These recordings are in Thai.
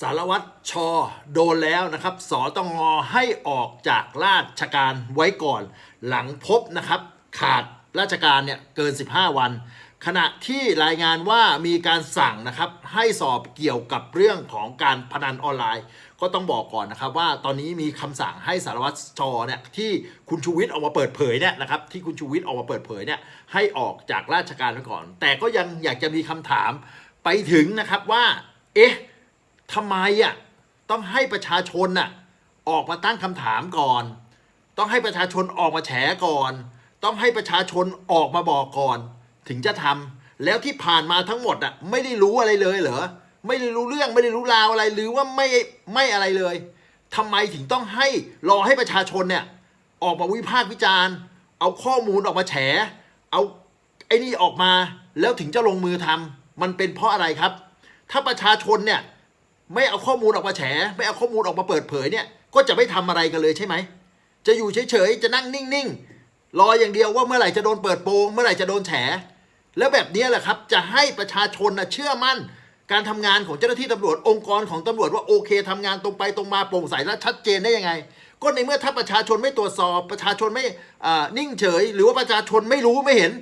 สารวัตรชอโดนแล้วนะครับสอตงให้ออกจากราชการไว้ก่อน หลังพบนะครับขาดราชการเนี่ยเกิน 15 วัน ขณะที่รายงานว่ามีการสั่งนะครับให้สอบเกี่ยวกับเรื่องของการพนันออนไลน์ ก็ต้องบอกก่อนนะครับว่าตอนนี้มีคำสั่งให้สารวัตรชอเนี่ยที่คุณชูวิทย์ออกมาเปิดเผยเนี่ยนะครับที่คุณชูวิทย์ออกมาเปิดเผยเนี่ยให้ออกจากราชการไว้ก่อน แต่ก็ยังอยากจะมีคำถามไปถึงนะครับว่าเอ๊ะ ทำไมอะต้องให้ประชาชนน่ะออกมาตั้งคำถามก่อน ต้องให้ประชาชนออกมาแฉก่อน ต้องให้ประชาชนออกมาบอกก่อน ถึงจะทำแล้วที่ผ่านมาทั้งหมดอะไม่ได้รู้อะไรเลยเหรอไม่ได้รู้เรื่องไม่ได้รู้ราวอะไรหรือว่าไม่ไม่อะไรเลยทำไมถึงต้องให้รอให้ประชาชนเนี่ย ออกมาวิพากษ์วิจารณ์ เอาข้อมูลออกมาแฉ เอาไอ้นี่ออกมาแล้วถึงจะลงมือทำมันเป็นเพราะอะไรครับ ถ้าประชาชนเนี่ย ไม่เอาข้อมูลออกมาแฉ ไม่เอาข้อมูลออกมาเปิดเผยเนี่ย ก็จะไม่ทำอะไรกันเลยใช่ไหม จะอยู่เฉยๆ จะนั่งนิ่งๆ รออย่างเดียวว่าเมื่อไหร่จะโดนเปิดโปง เมื่อไหร่จะโดนแฉ แล้วแบบนี้แหละครับ จะให้ประชาชนนะเชื่อมั่น การทำงานของเจ้าหน้าที่ตำรวจองค์กรของตำรวจว่าโอเคทำงานตรงไปตรงมาโปร่งใสและชัดเจนได้ยังไง ก็ในเมื่อถ้าประชาชนไม่ตรวจสอบ ประชาชนไม่อนิ่งเฉย หรือว่าประชาชนไม่รู้ไม่เห็น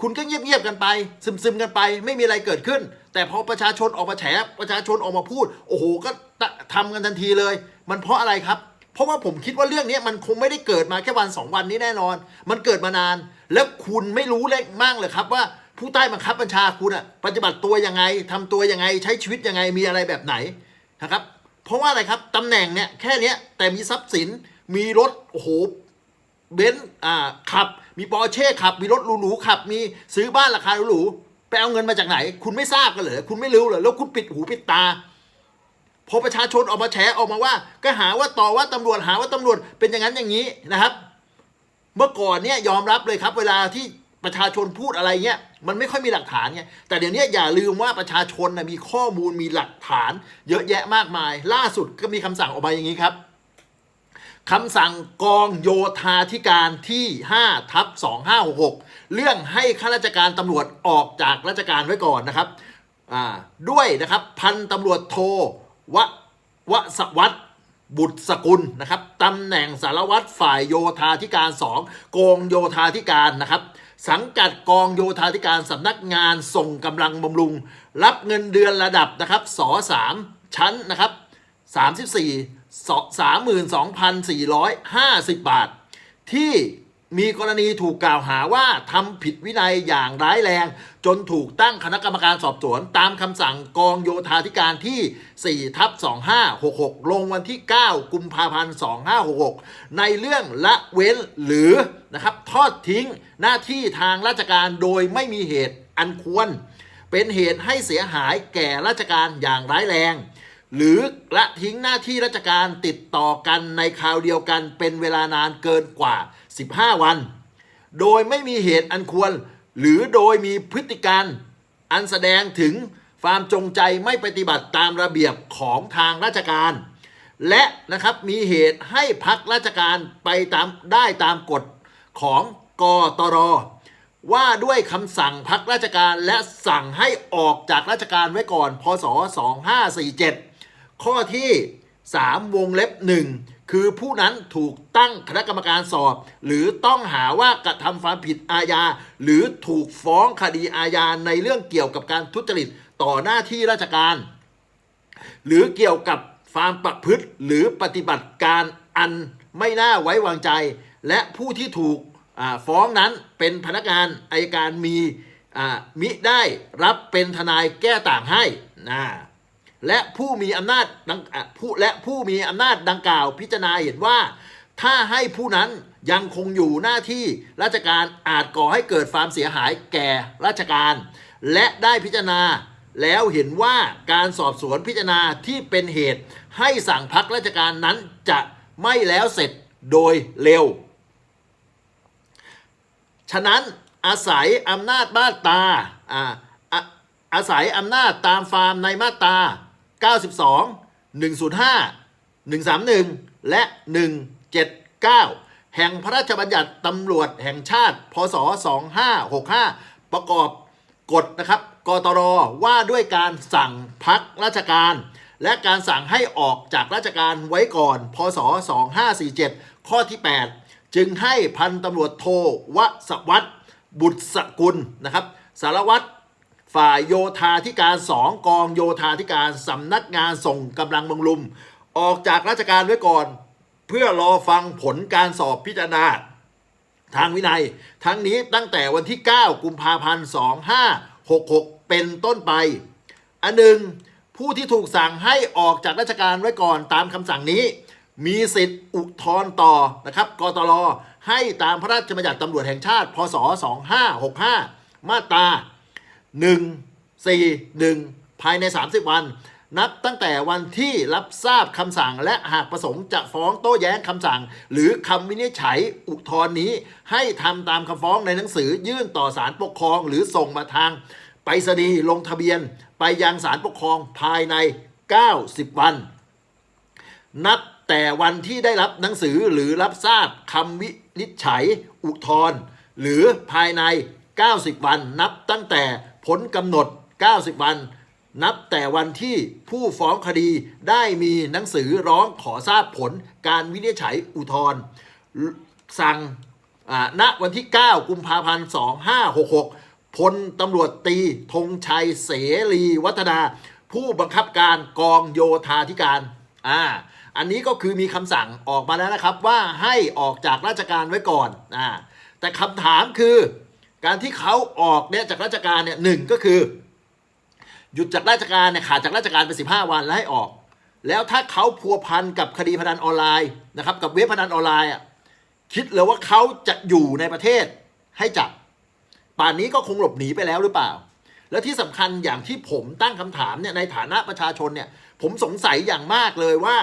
คุณก็เงียบๆกันไป ซึมๆกันไป ไม่มีอะไรเกิดขึ้น แต่พอประชาชนออกมาแฉประชาชนออกมาพูด โอ้โห ก็ทำกันทันทีเลย มันเพราะอะไรครับ เพราะว่าผมคิดว่าเรื่องนี้มันคงไม่ได้เกิดมาแค่วันสองวันนี้แน่นอน มันเกิดมานาน แล้วคุณไม่รู้เล็กมากเลยครับว่าผู้ใต้บังคับบัญชาคุณอะปฏิบัติตัวยังไงทำตัวยังไง ใช้ชีวิตยังไงมีอะไรแบบไหนนะครับ เพราะว่าอะไรครับตำแหน่งเนี่ยแค่เนี้ยแต่มีทรัพย์สินมีรถโอ้โหเบนซ์อ่าขับ มีปอร์เช่ขับ มีรถหรูๆขับ มีซื้อบ้านราคาหรูๆไปเอาเงินมาจากไหน คุณไม่ทราบกันเหรอคุณไม่รู้เหรอแล้วคุณปิดหูปิดตาพอประชาชนออกมาแฉออกมาว่า ก็หาว่าต่อว่าตำรวจหาว่าตำรวจเป็นอย่างนั้นอย่างนี้นะครับ เมื่อก่อนเนี่ยยอมรับเลยครับ เวลาที่ประชาชนพูดอะไรเงี้ยมันไม่ค่อยมีหลักฐานไงแต่เดี๋ยวนี้อย่าลืมว่าประชาชนนะมีข้อมูลมีหลักฐาน เยอะแยะมากมาย ล่าสุดก็มีคำสั่งออกมาอย่างนี้ครับ คำสั่งกองโยธาธิการที่ 5 ทับ 2566 เรื่องให้ข้าราชการตำรวจออกจากราชการไว้ก่อนนะครับ ด้วยนะครับ พันตำรวจโทวะวสวัตบุตรสกุลนะครับตำแหน่งสารวัตรฝ่ายโยธาธิการ 2 กองโยธาธิการนะครับ สังกัดกองโยธาธิการสำนักงานส่งกำลังบำรุง รับเงินเดือนระดับนะครับส3ชั้นนะครับ34 32,450 บาท ที่มีกรณีถูกกล่าวหาว่าทำผิดวินัยอย่างร้ายแรง จนถูกตั้งคณะกรรมการสอบสวน ตามคำสั่งกองโยธาธิการที่ 4 ทับ 2566 ลงวันที่ 9 กุมภาพันธ์ 2566 ในเรื่องละเว้นหรือนะครับทอดทิ้งหน้าที่ทางราชการโดยไม่มีเหตุอันควร เป็นเหตุให้เสียหายแก่ราชการอย่างร้ายแรง หรือละทิ้งหน้าที่ราชการติดต่อกันในคราวเดียวกันเป็นเวลานานเกินกว่า 15 วัน โดยไม่มีเหตุอันควร หรือโดยมีพฤติการอันแสดงถึงความจงใจไม่ปฏิบัติตามระเบียบของทางราชการ และนะครับมีเหตุให้พักราชการไปตามได้ตามกฎของกตรว่าด้วยคำสั่งพักราชการและสั่งให้ออกจากราชการไว้ก่อน พศ 2547 ข้อที่ 3 วงเล็บ 1 คือผู้นั้นถูกตั้งคณะกรรมการสอบ หรือต้องหาว่ากระทำความผิดอาญา หรือถูกฟ้องคดีอาญาในเรื่องเกี่ยวกับการทุจริตต่อหน้าที่ราชการ หรือเกี่ยวกับความประพฤติหรือปฏิบัติการอันไม่น่าไว้วางใจ และผู้ที่ถูกฟ้องนั้นเป็นพนักงานอายการมีมิได้รับเป็นทนายแก้ต่างให้นะ และผู้มีอำนาจดังผู้และผู้มีอำนาจดังกล่าวพิจารณาเห็นว่า ถ้าให้ผู้นั้นยังคงอยู่หน้าที่ราชการอาจก่อให้เกิดความเสียหายแก่ราชการ และได้พิจารณาแล้วเห็นว่าการสอบสวนพิจารณาที่เป็นเหตุ ให้สั่งพักราชการนั้นจะไม่แล้วเสร็จโดยเร็ว ฉะนั้นอาศัยอำนาจมาตราอาอะอาศัยอำนาจตามฟาร์มในมาตรา 92 105 131 และ 179 แห่งพระราชบัญญัติตำรวจแห่งชาติ พศ 2565 ประกอบกฎนะครับกตรว่าด้วยการสั่งพักราชการ และการสั่งให้ออกจากราชการไว้ก่อน พศ 2547 ข้อที่ 8 จึงให้พันตำรวจโทวสวัตรบุตรสกุลนะครับ สารวัตร ฝ่ายโยธาธิการสองกองโยธาธิการสำนักงานส่งกำลังบำรุงออกจากราชการไว้ก่อน เพื่อรอฟังผลการสอบพิจารณา ทางวินัย ทั้งนี้ตั้งแต่วันที่ 9 กุมภาพันธ์ 2566 เป็นต้นไป อันหนึ่งผู้ที่ถูกสั่งให้ออกจากราชการไว้ก่อนตามคำสั่งนี้ มีสิทธิ์อุทธรณ์ต่อนะครับกตลให้ตามพระราชบัญญัติตำรวจแห่งชาติ พศ 2565 มาตรา 1 4 1 ภายใน 30 วัน นับตั้งแต่วันที่รับทราบคำสั่ง และหากประสงค์จะฟ้องโต้แย้งคำสั่ง หรือคำวินิจฉัยอุทธรณ์นี้ ให้ทำตามคำฟ้องในหนังสือยื่นต่อศาลปกครอง หรือส่งมาทางไปรษณีย์ลงทะเบียน ไปยังศาลปกครองภายใน 90 วัน นับแต่วันที่ได้รับหนังสือหรือรับทราบคำวินิจฉัยอุทธรณ์หรือภายใน 90 วันนับตั้งแต่ พ้นกำหนด 90 วัน นับแต่วันที่ผู้ฟ้องคดีได้มีหนังสือร้องขอทราบผลการวินิจฉัยอุทธรณ์สั่งณวันที่ 9 กุมภาพันธ์ 2566 พลตำรวจตีธงชัยเสรีวัฒนา ผู้บังคับการกองโยธาธิการ อ่า อันนี้ก็คือมีคำสั่งออกมาแล้วนะครับว่าให้ออกจากราชการไว้ก่อน อ่า แต่คำถามคือ การที่เขาออกเนี่ยจากราชการเนี่ยหนึ่งก็คือ หยุดจากราชการเนี่ยขาดจากราชการไป 15 วันแล้วให้ออก แล้วถ้าเขาพัวพันกับคดีพนันออนไลน์นะครับกับเว็บพนันออนไลน์อะคิดเลยว่าเขาจะอยู่ในประเทศให้จับ ป่านนี้ก็คงหลบหนีไปแล้วหรือเปล่า แล้วที่สำคัญอย่างที่ผมตั้งคำถามเนี่ยในฐานะประชาชนเนี่ยผมสงสัยอย่างมากเลยว่า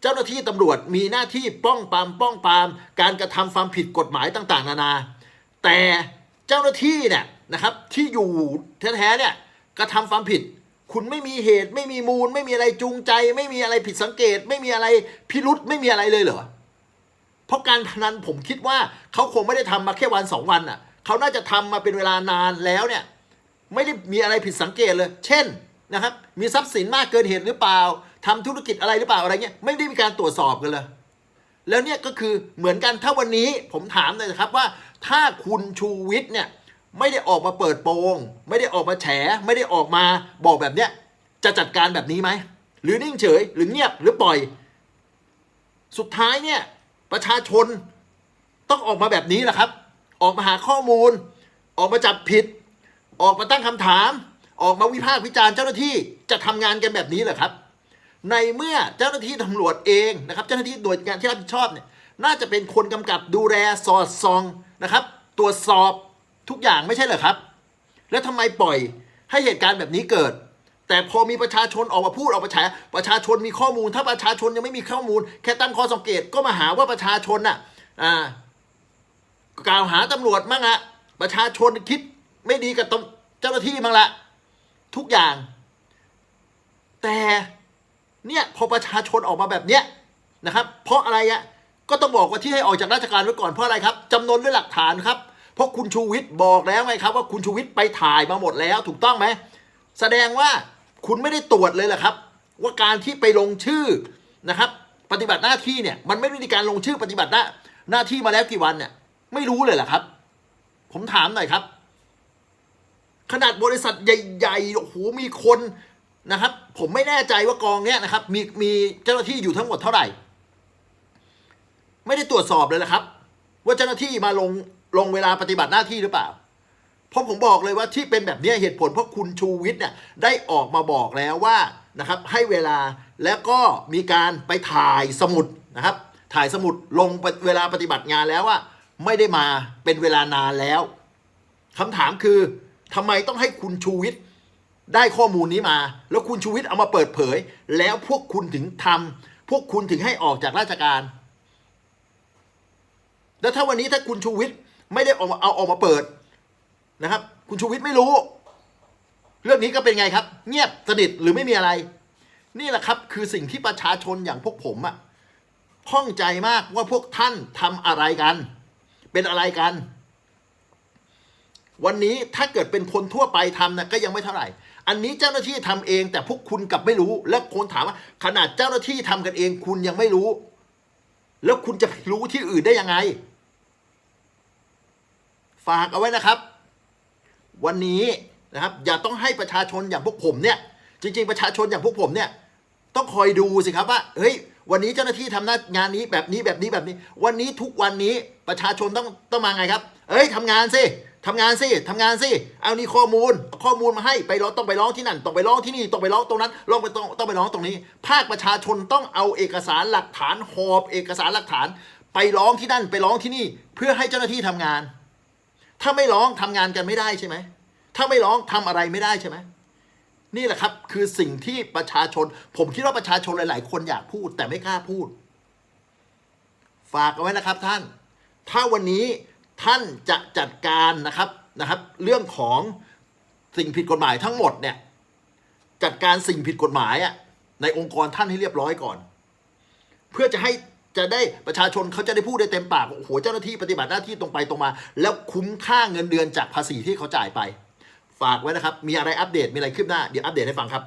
เจ้าหน้าที่ตำรวจมีหน้าที่ป้องปรามป้องปราม การกระทำความผิดกฎหมายต่าง ๆ นานา แต่ เจ้าหน้าที่เนี่ยนะครับที่อยู่แท้ๆเนี่ยกระทำความผิด คุณไม่มีเหตุไม่มีมูล ไม่มีอะไรจูงใจ ไม่มีอะไรผิดสังเกต ไม่มีอะไรพิรุษไม่มีอะไรเลยเหรอเพราะการพนันผมคิดว่าเขาคงไม่ได้ทำมาแค่วันสองวันอะเขาน่าจะทำมาเป็นเวลานานแล้วเนี่ยไม่ได้มีอะไรผิดสังเกตเลย เช่นนะครับ มีทรัพย์สินมากเกินเหตุหรือเปล่าทำธุรกิจอะไรหรือเปล่าอะไรเงี้ยไม่ได้มีการตรวจสอบกันเลย แล้วเนี่ยก็คือเหมือนกันถ้าวันนี้ผมถามเลยนะครับว่าถ้าคุณชูวิทย์เนี่ยไม่ได้ออกมาเปิดโปง ไม่ได้ออกมาแฉ ไม่ได้ออกมาบอกแบบเนี้ยจะจัดการแบบนี้ไหม หรือนิ่งเฉย หรือเงียบหรือปล่อย สุดท้ายเนี่ยประชาชนต้องออกมาแบบนี้แหละครับ ออกมาหาข้อมูล ออกมาจับผิด ออกมาตั้งคำถาม ออกมาวิพากษ์วิจารณ์เจ้าหน้าที่จะทำงานกันแบบนี้เหรอครับ ในเมื่อเจ้าหน้าที่ตำรวจเองนะครับ เจ้าหน้าที่หน่วยงานที่รับผิดชอบเนี่ยน่าจะเป็นคนกำกับดูแลสอดส่องนะครับ ตรวจสอบทุกอย่างไม่ใช่เหรอครับ แล้วทำไมปล่อยให้เหตุการณ์แบบนี้เกิด แต่พอมีประชาชนออกมาพูดออกมาแฉประชาชนมีข้อมูล ถ้าประชาชนยังไม่มีข้อมูล แค่ตั้งข้อสังเกตก็มาหาว่าประชาชนน่ะอ่ากล่าวหาตำรวจมั่งอะประชาชนคิดไม่ดีกับเจ้าหน้าที่มั่งละทุกอย่าง แต่ เนี่ยพอประชาชนออกมาแบบเนี้ยนะครับ เพราะอะไรอะก็ต้องบอกว่าที่ให้ออกจากราชการไว้ก่อนเพราะอะไรครับจำนวนด้วยหลักฐานครับ เพราะคุณชูวิทย์บอกแล้วไงครับว่าคุณชูวิทย์ไปถ่ายมาหมดแล้วถูกต้องไหมแสดงว่าคุณไม่ได้ตรวจเลยเหรอครับ ว่าการที่ไปลงชื่อนะครับ ปฏิบัติหน้าที่เนี่ยมันไม่ได้มีการลงชื่อปฏิบัติหน้าหน้าที่มาแล้วกี่วันเนี่ยไม่รู้เลยเหรอครับ ผมถามหน่อยครับ ขนาดบริษัทใหญ่ๆโอ้โหมีคน นะครับ ผมไม่แน่ใจว่ากองเนี้ยนะครับ มีมีเจ้าหน้าที่อยู่ทั้งหมดเท่าไหร่ ไม่ได้ตรวจสอบเลยนะครับ ว่าเจ้าหน้าที่มาลงลงเวลาปฏิบัติหน้าที่หรือเปล่า เพราะผมบอกเลยว่าที่เป็นแบบนี้เหตุผลเพราะคุณชูวิทย์เนี่ยได้ออกมาบอกแล้วว่านะครับ ให้เวลาแล้วก็มีการไปถ่ายสมุดนะครับ ถ่ายสมุดลงเวลาปฏิบัติงานแล้วว่า ไม่ได้มาเป็นเวลานานแล้วคำถามคือทำไมต้องให้คุณชูวิทย์ ได้ข้อมูลนี้มา แล้วคุณชูวิทย์เอามาเปิดเผย แล้วพวกคุณถึงทำพวกคุณถึงให้ออกจากราชการ แล้วถ้าวันนี้ถ้าคุณชูวิทย์ไม่ได้ออกมาเอาออกมาเปิดนะครับ คุณชูวิทย์ไม่รู้ เรื่องนี้ก็เป็นไงครับ เงียบสนิทหรือไม่มีอะไร นี่แหละครับ คือสิ่งที่ประชาชนอย่างพวกผมอะข้องใจมากว่าพวกท่านทำอะไรกัน เป็นอะไรกัน วันนี้ถ้าเกิดเป็นคนทั่วไปทำนะก็ยังไม่เท่าไหร่ อันนี้เจ้าหน้าที่ทำเองแต่พวกคุณกลับไม่รู้ แล้วคนถามว่า ขนาดเจ้าหน้าที่ทำกันเอง คุณยังไม่รู้ แล้วคุณจะไปรู้ที่อื่นได้ยังไง ฝากเอาไว้นะครับ วันนี้นะครับ อย่าต้องให้ประชาชนอย่างพวกผมเนี่ย จริง ๆ ประชาชนอย่างพวกผมเนี่ย ต้องคอยดูสิครับว่าเฮ้ยวันนี้เจ้าหน้าที่ทำหน้างานนี้แบบนี้แบบนี้แบบนี้ วันนี้ทุกวันนี้ประชาชนต้องต้องมาไงครับ เอ้ยทำงานสิ ทำงานสิทำงานสิเอานี่ข้อมูล ข้อมูลมาให้ไปร้องต้องไปร้องที่นั่นต้องไปร้องที่นี่ต้องไปร้องตรงนั้นร้องไปต้องต้องไปร้องตรงนี้ ภาคประชาชนต้องเอาเอกสารหลักฐานหอบเอกสารหลักฐาน ไปร้องที่นั่นไปร้องที่นี่ เพื่อให้เจ้าหน้าที่ทำงาน ถ้าไม่ร้องทำงานกันไม่ได้ใช่ไหมถ้าไม่ร้องทำอะไรไม่ได้ใช่ไหมนี่แหละครับคือสิ่งที่ประชาชน ผมคิดว่าประชาชนหลาย ๆ คนอยากพูดแต่ไม่กล้าพูด ฝากเอาไว้นะครับท่าน ถ้าวันนี้ ท่านจะจัดการนะครับนะครับ เรื่องของสิ่งผิดกฎหมายทั้งหมดเนี่ยจัดการสิ่งผิดกฎหมายอะในองค์กรท่านให้เรียบร้อยก่อน เพื่อจะให้จะได้ประชาชนเขาจะได้พูดได้เต็มปากว่าโอ้โหเจ้าหน้าที่ปฏิบัติหน้าที่ตรงไปตรงมา แล้วคุ้มค่าเงินเดือนจากภาษีที่เขาจ่ายไป ฝากไว้นะครับ มีอะไรอัปเดตมีอะไรคืบหน้าเดี๋ยวอัปเดตให้ฟังครับ